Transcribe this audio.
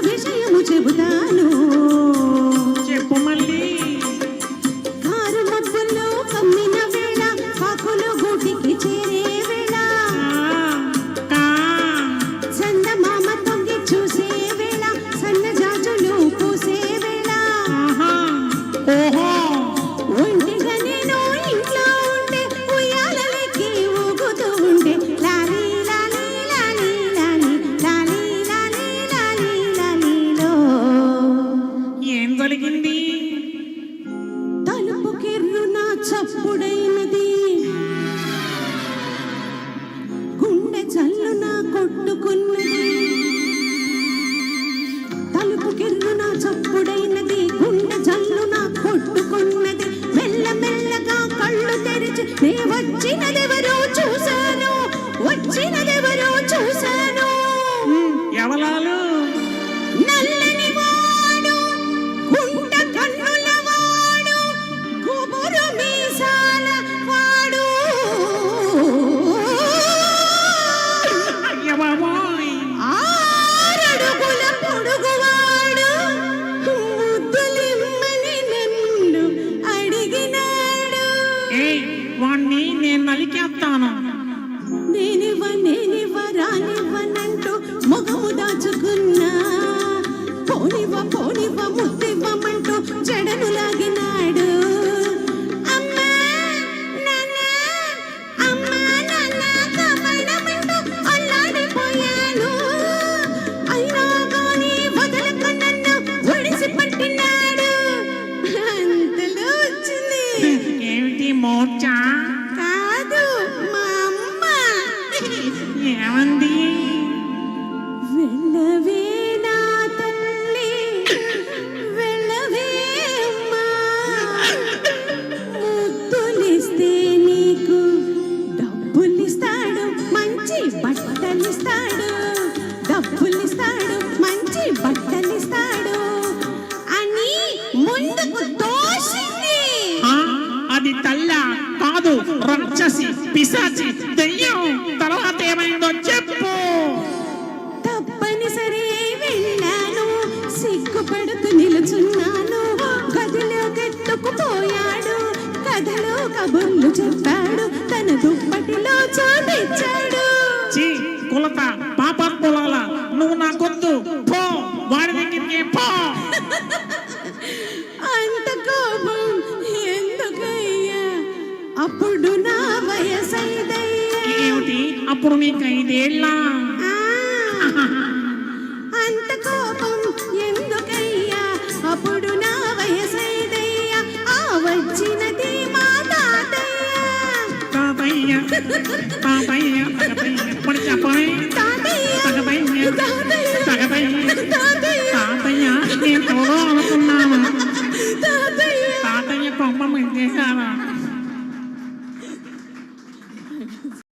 విషయము చెబుతాను. వాణ్ణి నేను నలికేస్తాను. నేనివ్వ నేనివ్వ రానివ్వనంటూ ముఖము దాచుకున్నా. పోనివ్వ పోనివ్వ ముద్దివ్వమంటూ లాగినాడు పట్టినాడు. అంతలో వచ్చింది. ఏమిటి మోర్చా? ఏమంది? వెళ్ళవే నా తల్లి వెళ్ళవే ముద్దులిస్తే నీకు డబ్బులిస్తాడు మంచి బట్టలిస్తాడు. డబ్బులిస్తాడు మంచి బట్టలిస్తాడు. అని ముందుకు ఆ, అది తల్ల కాదు రాక్షసి పిశాచి గెట్టుకుపోయాడు కథలో కబుర్లు చెప్పాడు తన దుప్పటిలో చోటిచ్చాడు. చీ కులత పాపాత్ములాల నువ్వు నాకొద్దు పో వాడి దగ్గరికి పో. అంత కోపం ఎందుకయ్యా? అప్పుడు నా వయసైదయ్యా. ఏమిటి? అప్పుడు నీకు ఐదేళ్ళ? ปลาไปอย่างเงี้ยปลาไปอีกย